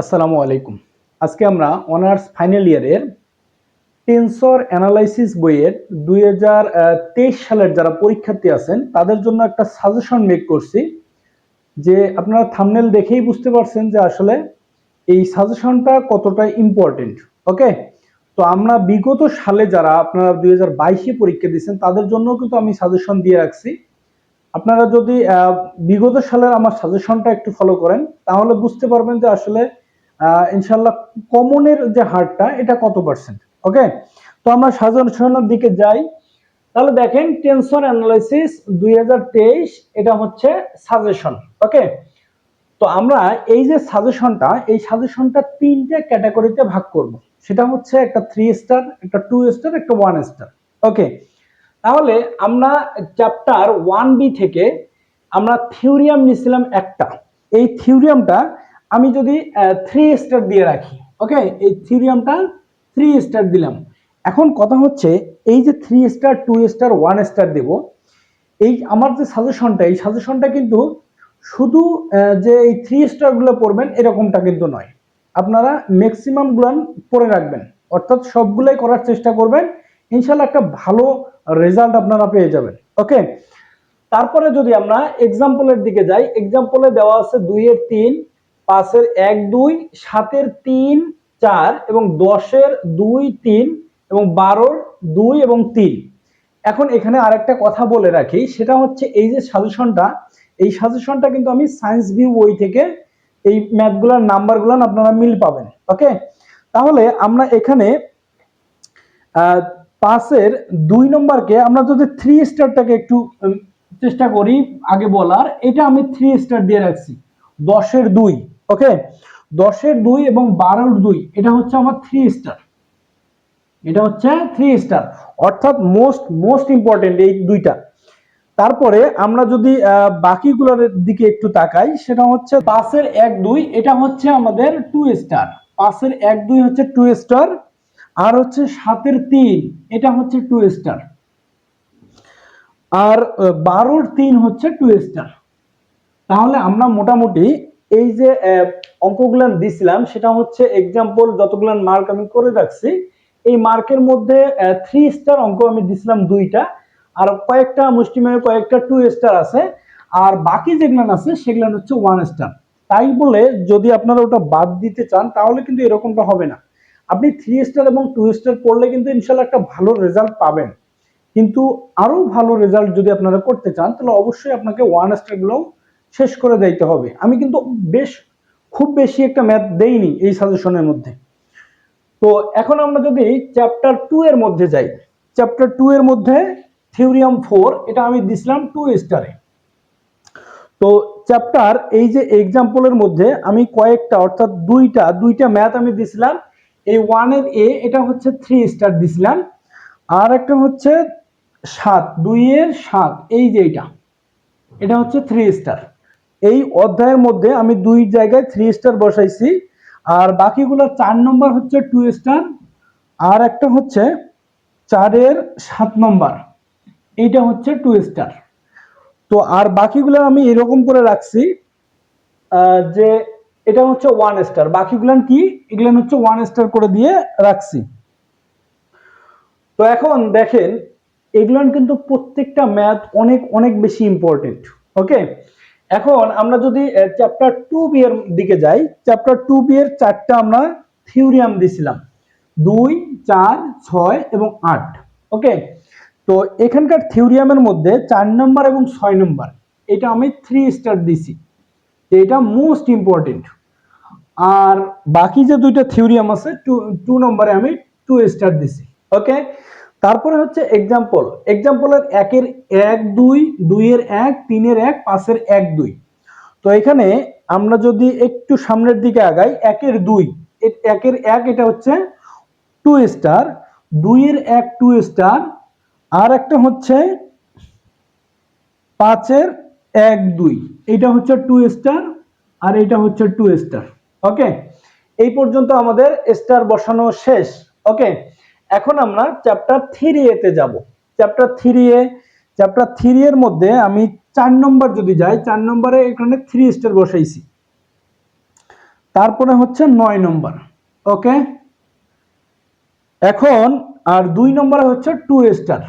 আসসালামু আলাইকুম। আজকে আমরা অনার্স ফাইনাল ইয়ারের টেন্সর অ্যানালাইসিস বইয়ের দুই হাজার তেইশ সালের যারা পরীক্ষার্থী আছেন, তাদের জন্য একটা সাজেশন মেক করছি যে আপনারা থামনেল দেখেই বুঝতে পারছেন যে আসলে এই সাজেশনটা কতটা ইম্পর্টেন্ট ওকে তো আমরা বিগত সালে যারা আপনারা দুই হাজার বাইশে পরীক্ষা দিয়েছেন, তাদের জন্য কিন্তু আমি সাজেশন দিয়ে রাখছি। আপনারা যদি বিগত সালের আমার সাজেশনটা একটু ফলো করেন, তাহলে বুঝতে পারবেন যে আসলে ইনশাল্লাহ কমনের যে হারটা, এটা কত পার্সেন্ট ওকে তো আমরা সাজেশনের দিকে যাই। তাহলে দেখেন টেনশন অ্যানালাইসিস দুই হাজার তেইশ, এটা হচ্ছে সাজেশন ওকে তো আমরা এই যে সাজেশনটা এই সাজেশনটা তিনটে ক্যাটাগরিতে ভাগ করব। সেটা হচ্ছে একটা থ্রি স্টার একটা টু স্টার একটা ওয়ান স্টার ওকে তাহলে আমরা চ্যাপ্টার ওয়ান বি থেকে আমরা থিওরিয়াম নিয়েছিলাম একটা। এই থিওরিয়ামটা আমি যদি থ্রি স্টার দিয়ে রাখি ওকে এই থিওরিয়ামটা থ্রি স্টার দিলাম। এখন কথা হচ্ছে, এই যে three star two star one star দেব, এই আমার যে সাজেশনটা এই সাজেশনটা কিন্তু শুধু যে এই থ্রি স্টারগুলো পড়বেন, এরকমটা কিন্তু নয়। আপনারা ম্যাক্সিমাম গুলান পড়ে রাখবেন। অর্থাৎ সবগুলোই করার চেষ্টা করবেন ইনশাল্লাহ একটা ভালো রেজাল্ট আপনারা পেয়ে যাবেন ওকে তারপরে যদি আমরা এক্সাম্পলের দিকে যাই এক্সাম্পলে দেওয়া আছে দুইয়ের তিন পাঁচের এক, দুই, সাতের তিন, চার এবং দশের দুই, তিন এবং বারোর দুই এবং তিন। এখন এখানে আরেকটা কথা বলে রাখি, সেটা হচ্ছে এই যে সাজেশনটা, এই সাজেশনটা কিন্তু আমি সায়েন্স ভিউ বই থেকে এই ম্যাথগুলোর নাম্বারগুলো আপনারা মিল পাবেন, ওকে? তাহলে আমরা এখানে পাঁচের দুই নম্বরকে আমরা যদি থ্রি স্টারটাকে একটু চেষ্টা করি আগে বলার, এটা আমি থ্রি স্টার দিয়ে রাখছি। দশের দুই ওকে দশের দুই এবং বারোর দুই, এটা হচ্ছে আমার থ্রি স্টার এটা হচ্ছে থ্রি স্টার অর্থাৎ মোস্ট মোস্ট ইম্পর্টেন্ট এই দুইটা। তারপরে আমরা যদি বাকিগুলোর দিকে একটু তাকাই, সেটা হচ্ছে পাঁচের এক, দুই, এটা হচ্ছে আমাদের টু স্টার পাঁচের এক, দুই হচ্ছে টু স্টার আর হচ্ছে সাতের তিন, এটা হচ্ছে টু স্টার আর বারোর তিন হচ্ছে টু স্টার তাহলে আমরা মোটামুটি এই যে আহ, অঙ্কগুলো দিছিলাম সেটা হচ্ছে এক্সাম্পল যতগুলো মার্ক আমি করে রাখছি এই মার্কের মধ্যে থ্রি স্টার অঙ্ক আমি দিছিলাম দুইটা আর কয়েকটা মুষ্টিমেয় কয়েকটা টু স্টার আছে আর বাকি যেগুলো আছে সেগুলো হচ্ছে ওয়ান স্টার তাই বলে যদি আপনারা ওটা বাদ দিতে চান তাহলে কিন্তু এরকমটা হবে না। আপনি থ্রি স্টার এবং টু স্টার পড়লে কিন্তু ইনশাল্লাহ একটা ভালো রেজাল্ট পাবেন। কিন্তু আরও ভালো রেজাল্ট যদি আপনারা করতে চান তাহলে অবশ্যই আপনাকে ওয়ান স্টারগুলো শেষ করে দিতে হবে। আমি কিন্তু বেশ, খুব বেশি একটা ম্যাথ দেইনি এই সাজেশনের মধ্যে। তো এখন আমরা যদি চ্যাপ্টার টু এর মধ্যে যাই চ্যাপ্টার টু এর মধ্যে থিওরিয়াম ফোর এটা আমি দিছিলাম টু স্টারে তো চ্যাপ্টার এই যে এক্সাম্পলের মধ্যে আমি কয়েকটা, অর্থাৎ দুইটা দুইটা ম্যাথ আমি দিছিলাম। এই ওয়ানের এ এটা হচ্ছে থ্রি স্টার দিছিলাম। আর একটা হচ্ছে সাত, দুইয়ের সাত, এই যে এটা এটা হচ্ছে থ্রি স্টার এই অধ্যায়ের মধ্যে আমি দুই জায়গায় থ্রি স্টার বসাইছি। আর বাকিগুলো চার নম্বর হচ্ছে টু স্টার আর একটা হচ্ছে চারের সাত নম্বর এইটা হচ্ছে টু স্টার তো আর বাকিগুলো আমি এরকম করে রাখছি যে এটা হচ্ছে ওয়ান স্টার বাকিগুলো কি? এগুলো হচ্ছে ওয়ান স্টার করে দিয়ে রাখছি। তো এখন দেখেন, এগুলো কিন্তু প্রত্যেকটা ম্যাথ অনেক অনেক বেশি ইম্পর্টেন্ট ওকে এখন আমরা যদি চ্যাপ্টার টু বি এর দিকে যাই চ্যাপ্টার টু বি এর চারটা আমরা থিওরিয়াম দিছিলাম। দুই, চার, ছয় এবং আট। ওকে? তো এখানকার থিওরিয়ামের মধ্যে চার নম্বর এবং ছয় নম্বর এটা আমি থ্রি স্টার দিছি। এটা মোস্ট ইম্পর্টেন্ট আর বাকি যে দুইটা থিওরিয়াম আছে টু টু নম্বরে আমি টু স্টার দিছি। ওকে? তারপরে হচ্ছে এক্সাম্পল এক্সাম্পলের একের এক দুই, দুইয়ের এক, তিনের এক, পাঁচের এক দুই। তো এখানে আমরা যদি একটু সামনের দিকে আগাই, একের দুই একের এক এটা হচ্ছে টু স্টার দুইয়ের এক টু স্টার আর একটা হচ্ছে পাঁচের এক দুই। এটা হচ্ছে টু স্টার আর এটা হচ্ছে টু স্টার ওকে এই পর্যন্ত আমাদের স্টার বসানো শেষ ওকে এখন আমরা চ্যাপ্টার থ্রি এতে যাব। Chapter three A chapter three এর মধ্যে আমি চার নম্বর যদি যাই, চার নম্বরে এখানে থ্রি স্টার বসাইছি। তারপরে হচ্ছে নয় নম্বর ওকে এখন, আর দুই নম্বরে হচ্ছে টু স্টার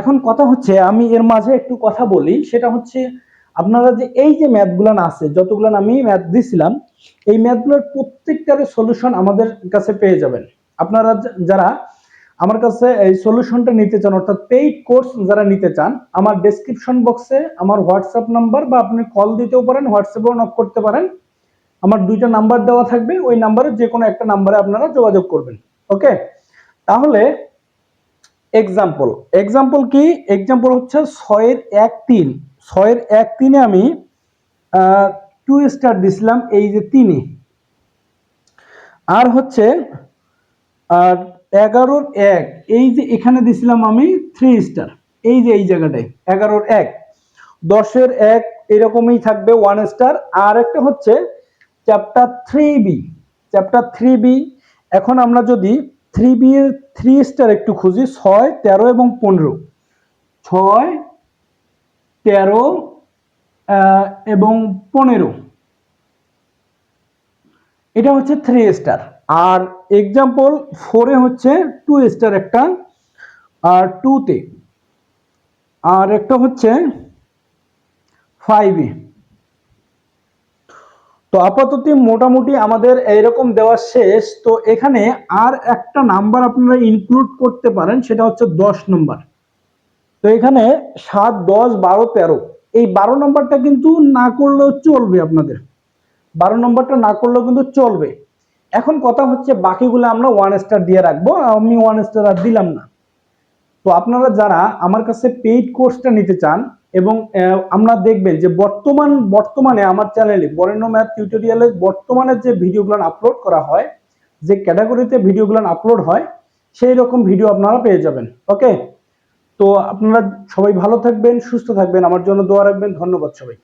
এখন কথা হচ্ছে, আমি এর মাঝে একটু কথা বলি, সেটা হচ্ছে আপনারা যে এই যে ম্যাথগুলো আছে, যতগুলো আমি ম্যাথ দিছিলাম, এই ম্যাথগুলোর প্রত্যেকটার সলিউশন আমাদের কাছে পেয়ে যাবেন। আপনারা যারা আমার কাছে এই সলিউশনটা নিতে চান, অর্থাৎ পেইড কোর্স যারা নিতে চান, আমার ডেসক্রিপশন বক্সে আমার হোয়াটসঅ্যাপ নাম্বার বা আপনি কল দিতেও পারেন হোয়াটসঅ্যাপেও নক করতে পারেন। আমার দুইটা নাম্বার দেওয়া থাকবে, ওই নাম্বারে যে কোনো একটা নাম্বারে আপনারা যোগাযোগ করবেন ওকে তাহলে এক্সাম্পল এক্সাম্পল কি? এক্সাম্পল হচ্ছে ছয়ের এক তিন, ছয়ের এক তিনে আমি টু স্টার দিছিলাম, এই যে তিনে। আর হচ্ছে, আর এগারোর এক। এই যে এখানে দিছিলাম আমি থ্রি স্টার এই যে এই জায়গাটায়, এগারোর এক। দশের এক এরকমই থাকবে ওয়ান স্টার আর একটা হচ্ছে chapter three B chapter three B এখন আমরা যদি থ্রি বি এর থ্রি স্টার একটু খুঁজি, ছয়, তেরো এবং পনেরো। ছয়, তেরো এবং পনেরো। এটা হচ্ছে থ্রি স্টার আর এক্সাম্পল ফোরে হচ্ছে টু স্টার একটা, আর টুতে আর একটা হচ্ছে ফাইভে তো আপাতত মোটামুটি আমাদের এইরকম দেওয়া শেষ। তো এখানে আর একটা নাম্বার আপনারা ইনক্লুড করতে পারেন, সেটা হচ্ছে দশ নম্বর তো এখানে সাত, দশ, বারো, তেরো। এই বারো নম্বরটা কিন্তু না করলেও চলবে আপনাদের। বারো নম্বরটা না করলেও কিন্তু চলবে। এখন কথা হচ্ছে বাকিগুলো আমরা ওয়ান স্টার দিয়ে রাখব, আমি ওয়ান স্টার আর দিলাম না। তো আপনারা যারা আমার কাছে পেইড কোর্সটা নিতে চান এবং আমরা দেখবেন যে বর্তমান, বর্তমানে আমার চ্যানেলে বরেণ্য ম্যাথ টিউটোরিয়ালে বর্তমানে যে ভিডিওগুলো আপলোড করা হয়, যে ক্যাটাগরিতে ভিডিওগুলো আপলোড হয়, সেই রকম ভিডিও আপনারা পেয়ে যাবেন ওকে তো আপনারা সবাই ভালো থাকবেন, সুস্থ থাকবেন, আমার জন্য দোয়া রাখবেন, ধন্যবাদ সবাই